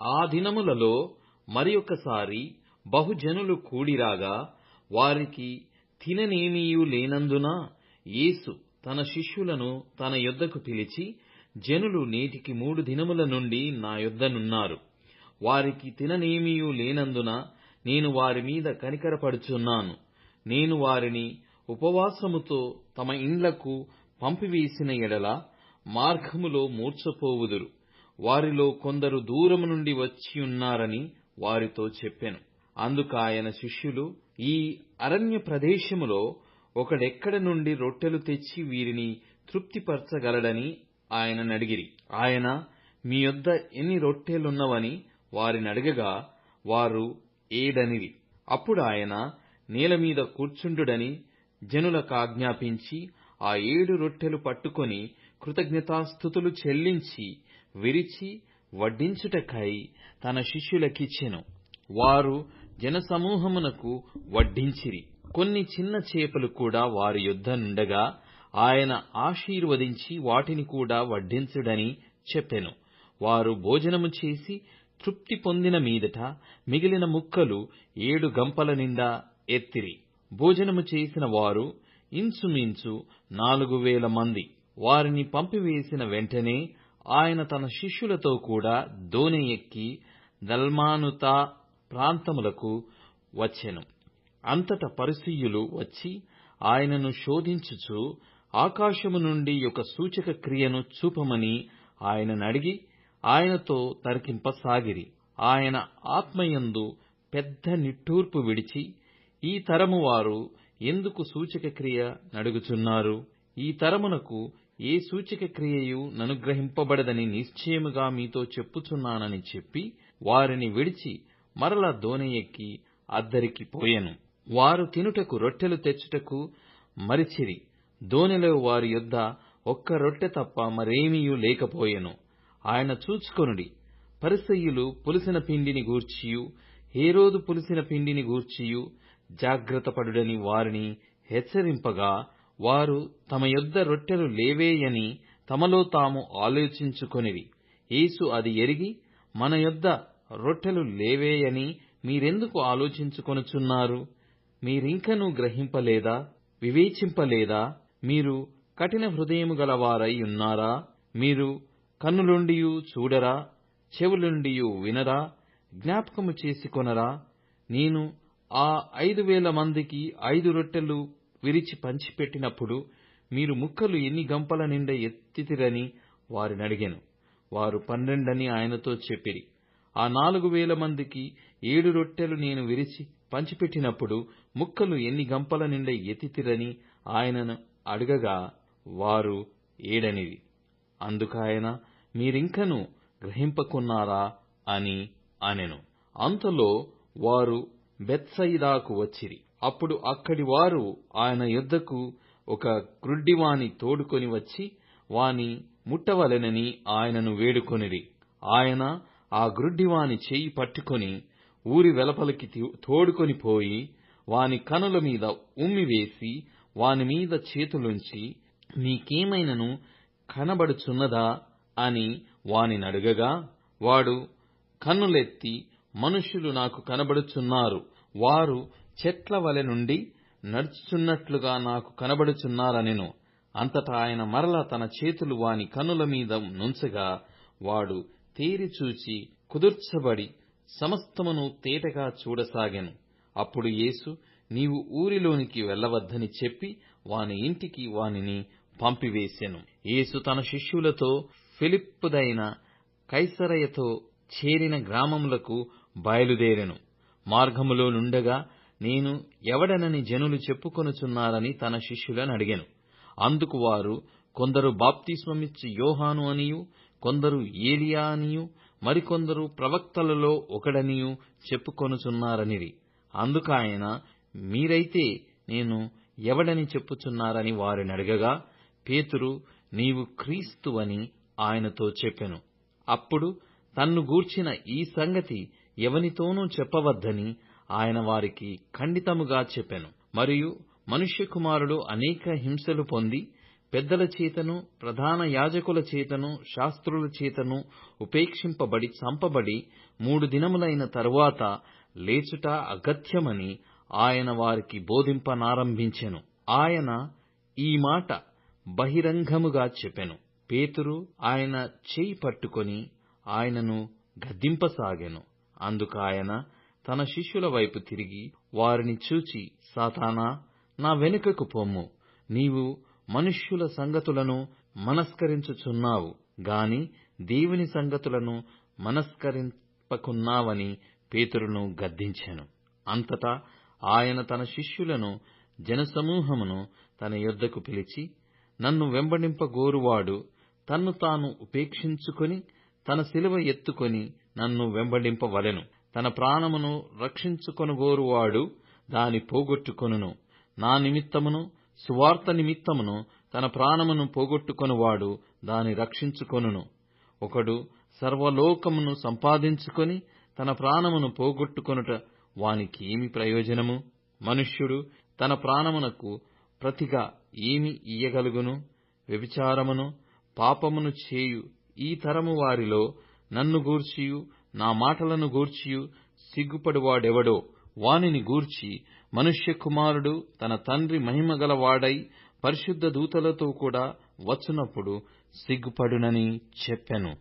ఆ దినములలో మరియొకసారి బహుజనులు కూడిరాగా వారికి తిననేమీయూ లేనందున యేసు తన శిష్యులను తన యొద్దకు పిలిచి జనులు నేటికి మూడు దినముల నుండి నా యొద్దనున్నారు. వారికి తిననేమీయూ లేనందున నేను వారి మీద కనికరపడుచున్నాను. నేను వారిని ఉపవాసముతో తమ ఇండ్లకు పంపివేసిన ఎడల మార్గములో మూర్ఛపోవుదురు. వారిలో కొందరు దూరము నుండి వచ్చియున్నారని వారితో చెప్పెను. అందుకాయన శిష్యులు ఈ అరణ్య ప్రదేశములో ఒకడెక్కడ నుండి రొట్టెలు తెచ్చి వీరిని తృప్తిపరచగలడని ఆయననడిగిరి ఆయన మీ యొద్ద ఎన్ని రొట్టెలున్నవని వారినడగగా వారు ఏడనిరి అప్పుడాయన నేలమీద కూర్చుండుడని జనులకాజ్ఞాపించి ఆ ఏడు రొట్టెలు పట్టుకొని కృతజ్ఞతాస్థుతులు చెల్లించి విరిచి వడ్డించుటకై తన శిష్యులకిచ్చెను. వారు జనసమూహమునకు వడ్డించిరి. కొన్ని చిన్న చేపలు కూడా వారి యుద్ధనుండగా ఆయన ఆశీర్వదించి వాటిని కూడా వడ్డించుడని చెప్పెను. వారు భోజనము చేసి తృప్తి పొందిన మీదట మిగిలిన ముక్కలు ఏడు గంపల నిండా ఎత్తిరి. భోజనము చేసిన వారు ఇంచుమించు నాలుగు వేల మంది. వారిని పంపివేసిన వెంటనే ఆయన తన శిష్యులతో కూడా దోణి ఎక్కి దల్మానుతా ప్రాంతములకు వచ్చెను. అంతట పరిసయ్యులు వచ్చి ఆయనను శోధించుచు ఆకాశము నుండి ఒక సూచక క్రియను చూపమని ఆయననడిగి ఆయనతో తరికింపసాగిరి. ఆయన ఆత్మయందు పెద్ద నిట్టూర్పు విడిచి ఈ తరము వారు ఎందుకు సూచక క్రియ నడుగుచున్నారు? ఈ తరమునకు ఏ సూచక క్రియయు ననుగ్రహింపబడదని నిశ్చయముగా మీతో చెప్పుచున్నానని చెప్పి వారిని విడిచి మరల దోణి ఎక్కి అద్దరికి పోయెను. వారు తినుటకు రొట్టెలు తెచ్చుటకు మరిచిరి. దోణిలో వారి యొద్ద ఒక్క రొట్టె తప్ప మరేమీయూ లేకపోయెను. ఆయన చూచుకొనుడి. పరిసయ్యులు పులిసిన పిండిని గూర్చియు. హేరోదు పులిసిన పిండిని గూర్చియు. జాగ్రత్తపడుడని వారిని హెచ్చరింపగా వారు తమ యొద్ద రొట్టెలు లేవేయని తమలో తాము ఆలోచించుకొనిరి. యేసు అది ఎరిగి మన యొద్ద రొట్టెలు లేవేయని మీరెందుకు ఆలోచించుకొనుచున్నారు? మీరింకనూ గ్రహింపలేదా? వివేచింపలేదా? మీరు కఠిన హృదయము గలవారై ఉన్నారా? మీరు కన్నులుండియు చూడరా? చెవులుండియు వినరా? జ్ఞాపకము చేసుకొనరా నేను ఆ ఐదు వేల మందికి ఐదు రొట్టెలు విరిచి పంచిపెట్టినప్పుడు మీరు ముక్కలు ఎన్ని గంపల నిండా ఎత్తితిరని వారినడిగెను వారు పన్నెండని ఆయనతో చెప్పిరి. ఆ నాలుగు వేల మందికి ఏడు రొట్టెలు నేను విరిచి పంచిపెట్టినప్పుడు ముక్కలు ఎన్ని గంపల నిండా ఎత్తితిరని ఆయనను అడగగా వారు ఏడనిరి అందుకాయన మీరింకను గ్రహింపకున్నారా? అని అనెను. అంతలో వారు బెత్సయిదాకు వచ్చిరి. అప్పుడు అక్కడి వారు ఆయన యొద్దకు ఒక గ్రుడ్డివాని తోడుకొని వచ్చి వాని ముట్టవలెనని ఆయనను వేడుకొనిరి. ఆయన ఆ గ్రుడ్డివాని చెయ్యి పట్టుకొని ఊరి వెలుపలికి తోడుకొని పోయి వాని కనుల మీద ఉమ్మివేసి వాని మీద చేతులుంచి నీకేమైనను కనబడుచున్నదా? అని వానినడగగా వాడు కన్నులెత్తి మనుష్యులు నాకు కనబడుచున్నారు. వారు చెట్ల వలె నుండి నడుచుచున్నట్లుగా నాకు కనబడుచున్నారనెను. అంతటా ఆయన మరల తన చేతులు వాని కన్నుల మీద నుంచగా వాడు తేరిచూచి కుదుర్చబడి సమస్తమును తేటగా చూడసాగెను. అప్పుడు యేసు నీవు ఊరిలోనికి వెళ్ళవద్దని చెప్పి వాని ఇంటికి వానిని పంపివేసెను. యేసు తన శిష్యులతో ఫిలిప్పుదైన కైసరయతో చేరిన గ్రామములకు బయలుదేరెను. మార్గములో నుండగా నేను ఎవడనని జనులు చెప్పుకొనుచున్నారని తన శిష్యులనడిగెను అందుకు వారు కొందరు బాప్తిస్మమిచ్చు యోహాను అనియూ కొందరు ఏలియా అనియూ మరికొందరు ప్రవక్తలలో ఒకడనియు చెప్పుకొనుచున్నారనిరి. అందుకాయన మీరైతే నేను ఎవడని చెప్పుచున్నారని వారిని అడగగా పేతురు నీవు క్రీస్తువని ఆయనతో చెప్పెను. అప్పుడు తన్ను గూర్చిన ఈ సంగతి ఎవనితోనూ చెప్పవద్దని ఆయన వారికి ఖండితముగా చెప్పెను. మరియు మనుష్య కుమారుడు అనేక హింసలు పొంది పెద్దల చేతను ప్రధాన యాజకుల చేతను శాస్త్రుల చేతను ఉపేక్షింపబడి చంపబడి మూడు దినములైన తరువాత లేచుట అగత్యమని ఆయన వారికి బోధింపనారంభించెను. ఆయన ఈ మాట బహిరంగముగా చెప్పెను. పేతురు ఆయన చేయి పట్టుకొని ఆయనను గద్దింపసాగెను. అందుకాయన తన శిష్యుల వైపు తిరిగి వారిని చూచి సాతానా నా వెనుకకు పొమ్ము. నీవు మనుష్యుల సంగతులను మనస్కరించుచున్నావు గాని దేవుని సంగతులను మనస్కరింపకున్నావని పేతురును గద్దించాను. అంతటా ఆయన తన శిష్యులను జనసమూహమును తన యొద్దకు పిలిచి నన్ను వెంబడింపగోరువాడు. తన్ను తాను ఉపేక్షించుకొని తన శిలువ ఎత్తుకొని నన్ను వెంబడింపవలెను. తన ప్రాణమును రక్షించుకొనుగోరువాడు దాని పోగొట్టుకొనును. నా నిమిత్తమును సువార్త నిమిత్తమును తన ప్రాణమును పోగొట్టుకొనువాడు దాని రక్షించుకొనును. ఒకడు సర్వలోకమును సంపాదించుకొని తన ప్రాణమును పోగొట్టుకొనుట వానికి ఏమి ప్రయోజనము? మనుష్యుడు తన ప్రాణమునకు ప్రతిగా ఏమి ఇయ్యగలుగును? వ్యభిచారమును పాపమును చేయు ఈ తరము వారిలో నన్ను గూర్చియు నా మాటలను గూర్చియు సిగ్గుపడువాడెవడో? వానిని గూర్చి మనుష్య కుమారుడు తన తండ్రి మహిమగలవాడై పరిశుద్ధ దూతలతో కూడా వచ్చునప్పుడు సిగ్గుపడునని చెప్పెను.